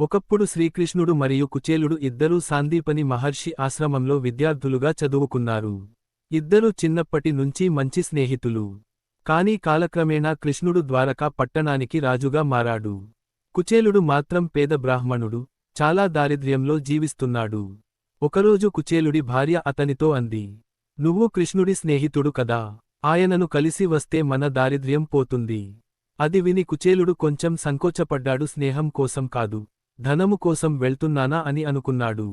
ఒకప్పుడు శ్రీకృష్ణుడు మరియు కుచేలుడు ఇద్దరూ సాందీపని మహర్షి ఆశ్రమంలో విద్యార్థులుగా చదువుకున్నారు. ఇద్దరూ చిన్నప్పటి నుంచి మంచి స్నేహితులు. కాని కాలక్రమేణా కృష్ణుడు ద్వారకా పట్టణానికి రాజుగా మారాడు. కుచేలుడు మాత్రం పేద బ్రాహ్మణుడు చాలా దారిద్ర్యంలో జీవిస్తున్నాడు. ఒకరోజు కుచేలుడి భార్య అతనితో అంది నువ్వు కృష్ణుడి స్నేహితుడు కదా ఆయనను కలిసి వస్తే మన దారిద్ర్యం పోతుంది. అది విని కుచేలుడు కొంచెం సంకోచపడ్డాడు స్నేహం కోసం కాదు. ధనము కోసం వెళ్తున్నానా అని అనుకున్నాడు.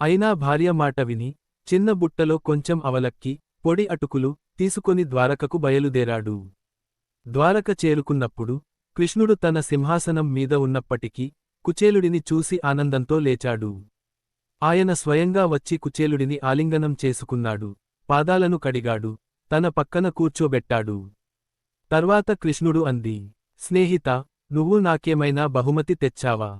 అయినా భార్య మాట విని చిన్న బుట్టలో కొంచెం అవలక్కి పొడి అటుకులు తీసుకొని ద్వారకకు బయలుదేరాడు. ద్వారక చేరుకున్నప్పుడు కృష్ణుడు తన సింహాసనం మీద ఉన్నప్పటికీ కుచేలుడిని చూసి ఆనందంతో లేచాడు. ఆయన స్వయంగా వచ్చి కుచేలుడిని ఆలింగనం చేసుకున్నాడు. పాదాలను కడిగాడు తన పక్కన కూర్చోబెట్టాడు. తర్వాత కృష్ణుడు అంది స్నేహిత నువ్వు నాకేమైనా బహుమతి తెచ్చావా?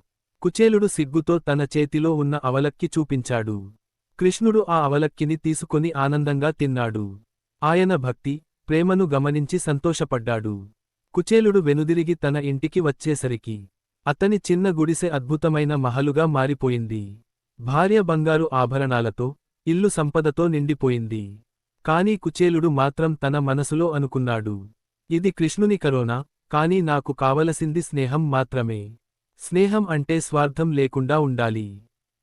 కుచేలుడు సిగ్గుతో తన చేతిలో ఉన్న అవలక్కి చూపించాడు. కృష్ణుడు ఆ అవలక్కిని తీసుకొని ఆనందంగా తిన్నాడు. ఆయన భక్తి ప్రేమను గమనించి సంతోషపడ్డాడు. కుచేలుడు వెనుదిరిగి తన ఇంటికి వచ్చేసరికి అతని చిన్న గుడిసె అద్భుతమైన మహలుగా మారిపోయింది. భార్య బంగారు ఆభరణాలతో ఇల్లు సంపదతో నిండిపోయింది. కాని కుచేలుడు మాత్రం తన మనసులో అనుకున్నాడు. ఇది కృష్ణుని కరోనా కాని నాకు కావలసింది స్నేహం మాత్రమే. స్నేహం అంటే స్వార్థం లేకుండా ఉండాలి.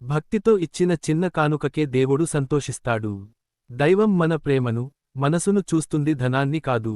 భక్తితో ఇచ్చిన చిన్న కానుకకే దేవుడు సంతోషిస్తాడు. దైవం మన ప్రేమను మనసును చూస్తుంది ధనాన్ని కాదు.